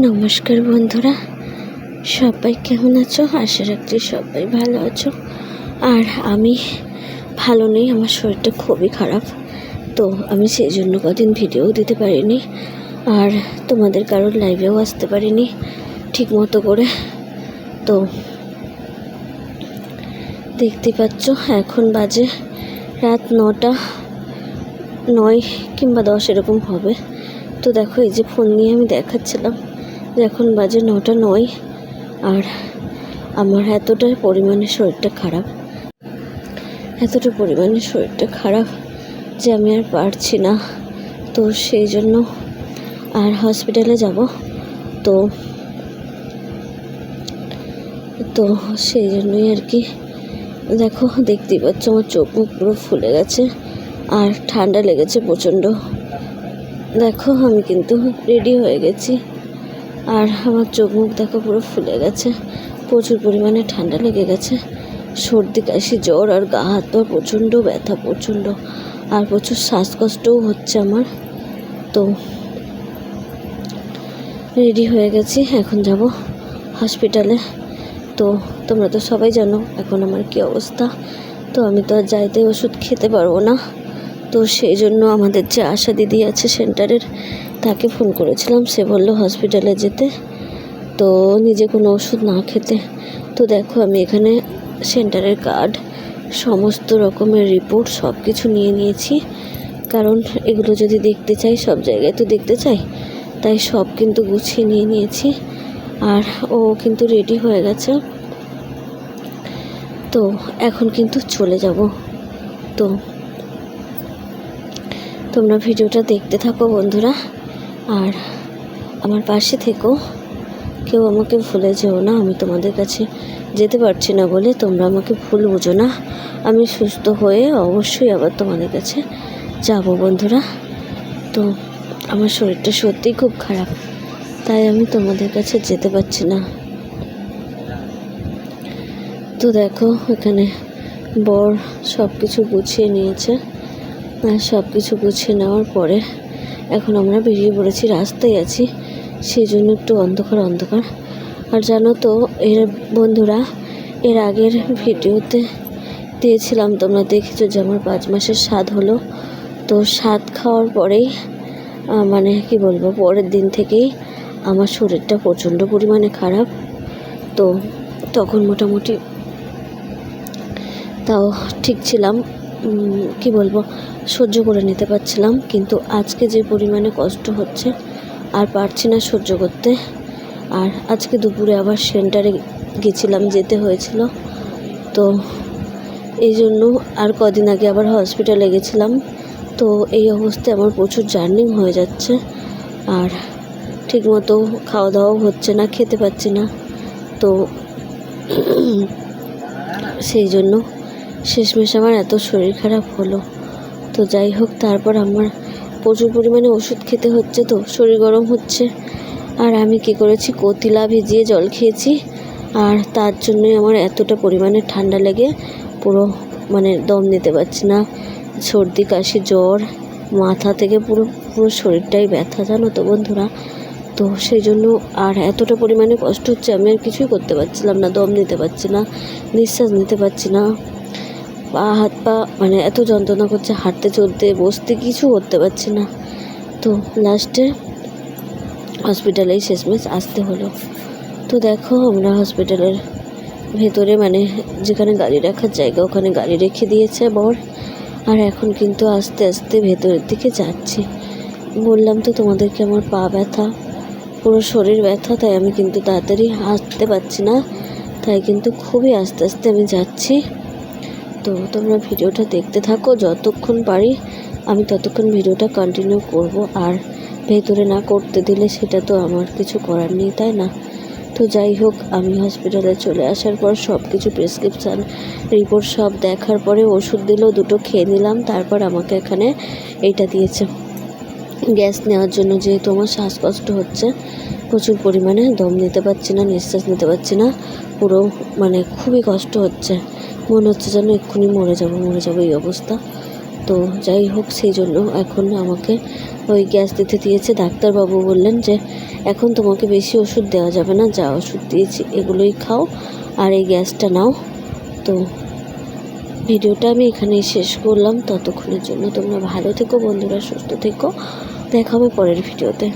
নমস্কার বন্ধুরা। সবাই কেমন আছো? আশা রাখছি সবাই ভালো আছো। আর আমি ভালো নেই, আমার শরীরটা খুবই খারাপ। তো আমি সেই জন্য কদিন ভিডিও দিতে পারিনি। আর তোমাদের কারোর লাইভেও আসতে পারিনি ঠিক মতো করে। তো দেখতে পাচ্ছ, এখন বাজে রাত নটা, নয় কিংবা দশ এরকম হবে। তো দেখো, এই যে ফোন নিয়ে আমি দেখাচ্ছিলাম। এখন বাজে নটা নয় আর আমার এতটা পরিমাণে শরীরটা খারাপ, এতটা পরিমাণে শরীরটা খারাপ যে আমি আর পারছি না। তো সেই জন্য আর হসপিটালে যাব। তো তো সেই জন্যই আর কি। দেখো, দেখতেই পাচ্ছ আমার চোখ মুখ পুরো ফুলে গেছে আর ঠান্ডা লেগেছে প্রচণ্ড। দেখো, আমি কিন্তু রেডি হয়ে গেছি। আর আমার চোখ মুখ দেখো পুরো ফুলে গেছে। প্রচুর পরিমাণে ঠান্ডা লেগে গেছে। সর্দি, কাশি, জ্বর আর গা হাত পা প্রচণ্ড ব্যথা, প্রচণ্ড। আর প্রচুর শ্বাসকষ্টও হচ্ছে আমার। তো রেডি হয়ে গেছি, এখন যাব হসপিটালে তো তোমরা তো সবাই জানো এখন আমার কী অবস্থা। তো আমি তো আর যাইতে ওষুধ খেতে পারব না। তো সেই জন্য আমাদের যে আশা দিদি আছে সেন্টারের তাকে ফোন করেছিলাম। সে বলল, হসপিটালে যেতে। তো নিজে কোনো ওষুধ না খেতে। তো দেখো, আমি এখানে সেন্টারের কার্ড, সমস্ত রকমের রিপোর্ট সব কিছু নিয়ে নিয়েছি। কারণ এগুলো যদি দেখতে চাই, সব জায়গায় তো দেখতে চাই। তাই সব কিন্তু গুছিয়ে নিয়ে নিয়েছি। আর ও কিন্তু রেডি হয়ে গেছে। তো এখন কিন্তু চলে যাব। তো তোমরা ভিডিওটা দেখতে থাকো বন্ধুরা। আর আমার পাশে থেকো। কেউ আমাকে ভুলে যেও না, আমি তোমাদের কাছে যেতে পারছি না বলে তোমরা আমাকে ভুল বুঝো না। আমি সুস্থ হয়ে অবশ্যই আবার তোমাদের কাছে যাব বন্ধুরা। তো আমার শরীরটা সত্যিই খুব খারাপ, তাই আমি তোমাদের কাছে যেতে পারছি না। তো দেখো, এখানে বর সব কিছু গুছিয়ে নিয়েছে। আর সব কিছু গুছিয়ে নেওয়ার পরে এখন আমরা বেরিয়ে পড়েছি, রাস্তায় আছি। সেই জন্য একটু অন্ধকার অন্ধকার। আর জানো তো, এর বন্ধুরা, এর আগের ভিডিওতে দিয়েছিলাম তোমরা দেখেছ যে আমার পাঁচ মাসের স্বাদ হলো। তো স্বাদ খাওয়ার পরেই মানে কি বলব, পরের দিন থেকেই আমার শরীরটা প্রচণ্ড পরিমাণে খারাপ। তো তখন মোটামুটি তাও ঠিক ছিলাম। কি বলব, সহ্য করে নিতে পারছিলাম। কিন্তু আজকে যে পরিমাণে কষ্ট হচ্ছে, আর পারছি না সহ্য করতে, আর আজকে দুপুরে আবার সেন্টারে গেছিলাম, যেতে হয়েছিল। তো এই জন্য আর কদিন আগে আবার হসপিটালে গেছিলাম। তো এই অবস্থায় আমার প্রচুর জার্নিং হয়ে যাচ্ছে, আর ঠিকমতো খাওয়া দাওয়াও হচ্ছে না, খেতে পাচ্ছি না। তো সেই জন্য শেষমেশ আমার এত শরীর খারাপ হলো। তো যাই হোক, তারপর আমার প্রচুর পরিমাণে ওষুধ খেতে হচ্ছে তো, শরীর গরম হচ্ছে। আর আমি কী করেছি, কতিলা ভিজিয়ে জল খেয়েছি। আর তার জন্যই আমার এতটা পরিমাণে ঠান্ডা লেগে পুরো মানে দম নিতে পারছি না। সর্দি, কাশি, জ্বর, মাথা থেকে পুরো পুরো শরীরটাই ব্যথা, জানো তো বন্ধুরা। তো সেই জন্য আর এতটা পরিমাণে কষ্ট হচ্ছে, আমি আর কিছুই করতে পারছিলাম না, দম নিতে পারছি না, নিঃশ্বাস নিতে পারছি না। পা, হাত, পা মানে এত যন্ত্রণা করছে, হাঁটতে চলতে বসতে কিছু করতে পারছি না। তো লাস্টে হসপিটালেই শেষমেশ আসতে হলো। তো দেখো আমরা হসপিটালের ভেতরে মানে যেখানে গাড়ি রাখার জায়গা, ওখানে গাড়ি রেখে দিয়েছে বর। আর এখন কিন্তু আস্তে আস্তে ভেতরের দিকে যাচ্ছি। বললাম, তো তোমাদেরকে আমার পা ব্যথা, পুরো শরীর ব্যথা, তাই আমি কিন্তু তাড়াতাড়ি হাঁটতে পারছি না। তাই কিন্তু খুবই আস্তে আস্তে আমি যাচ্ছি। তো তোমরা ভিডিওটা দেখতে থাকো যতক্ষণ পারি, আমি ততক্ষণ ভিডিওটা কন্টিনিউ করব। আর ভেতরে না করতে দিলে সেটা তো আমার কিছু করার নেই, তাই না? তো যাই হোক, আমি হসপিটালে চলে আসার পর সব কিছু প্রেসক্রিপশান রিপোর্ট সব দেখার পরে ওষুধ দিল, দুটো খেয়ে নিলাম, তারপর আমাকে এখানে এইটা দিয়েছে। গ্যাস নেওয়ার জন্য যেহেতু আমার শ্বাসকষ্ট হচ্ছে, প্রচুর পরিমাণে দম নিতে পারছি না, নিঃশ্বাস নিতে পারছি না, পুরো মানে খুবই কষ্ট হচ্ছে। মনে হচ্ছে যেন এক্ষুনি মরে যাব মরে যাব এই অবস্থা। তো যাই হোক, সেই জন্য এখন আমাকে ওই গ্যাস দিতে দিয়েছে। ডাক্তারবাবু বললেন যে, এখন তোমাকে বেশি ওষুধ দেওয়া যাবে না, যা ওষুধ দিয়েছি এগুলোই খাও আর এই গ্যাসটা নাও। তো ভিডিওটা আমি এখানেই শেষ করলাম। ততক্ষণের জন্য তোমরা ভালো থেকো, বন্ধুরা সুস্থ থেকো। দেখা হবে পরের ভিডিওতে।